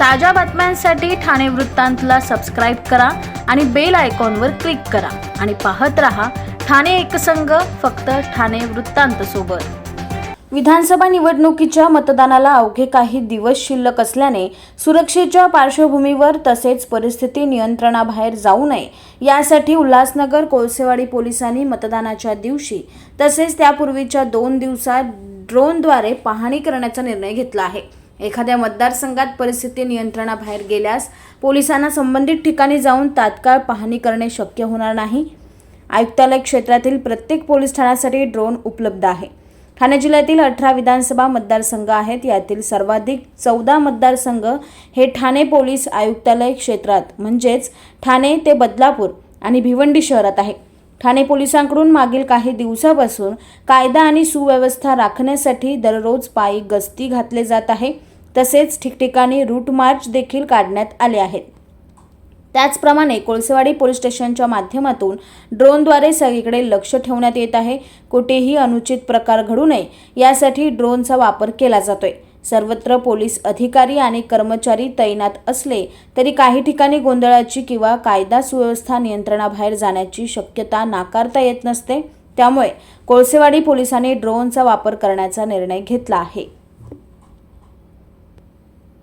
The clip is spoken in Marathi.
ताज्या बातम्यांसाठी ठाणे वृत्तांतला सबस्क्राईब करा आणि बेल आयकॉनवर क्लिक करा. आणि पाहत रहा ठाणे एकसंघ फक्त ठाणे वृत्तांत सोबत. विधानसभा निवडणुकीच्या मतदानाला अवघे काही दिवस शिल्लक असल्याने सुरक्षेच्या पार्श्वभूमीवर तसेच परिस्थिती नियंत्रणाबाहेर जाऊ नये. यासाठी उल्हासनगर कोळसेवाडी पोलिसांनी मतदानाच्या दिवशी तसेच त्यापूर्वीच्या दोन दिवसात ड्रोनद्वारे पाहणी करण्याचा निर्णय घेतला आहे. एखाद्या मतदारसंघात परिस्थिती नियंत्रणाबाहेर गेल्यास पोलिसांना संबंधित ठिकाणी जाऊन तात्काळ पाहणी करणे शक्य होणार नाही. आयुक्तालय क्षेत्रातील प्रत्येक पोलीस ठाण्यासाठी ड्रोन उपलब्ध आहे. ठाणे जिल्ह्यातील अठरा विधानसभा मतदारसंघ आहेत. यातील सर्वाधिक चौदा मतदारसंघ हे ठाणे पोलीस आयुक्तालय क्षेत्रात म्हणजेच ठाणे ते बदलापूर आणि भिवंडी शहरात आहे ठाणे पोलिसांकडून मागील काही दिवसापासून कायदा आणि सुव्यवस्था राखण्यासाठी दररोज पायी गस्ती घातले जात आहे. तसेच ठिकठिकाणी रूट मार्च देखील काढण्यात आले आहेत. त्याचप्रमाणे कोळसेवाडी पोलीस स्टेशनच्या माध्यमातून ड्रोनद्वारे सगळीकडे लक्ष ठेवण्यात येत आहे. कुठेही अनुचित प्रकार घडू नये यासाठी ड्रोनचा वापर केला जातोय. सर्वत्र पोलीस अधिकारी आणि कर्मचारी तैनात असले तरी काही ठिकाणी गोंधळाची किंवा कायदा सुव्यवस्था नियंत्रणाबाहेर जाण्याची शक्यता नाकारता येत नसते. त्यामुळे कोळसेवाडी पोलिसांनी ड्रोनचा वापर करण्याचा निर्णय घेतला आहे.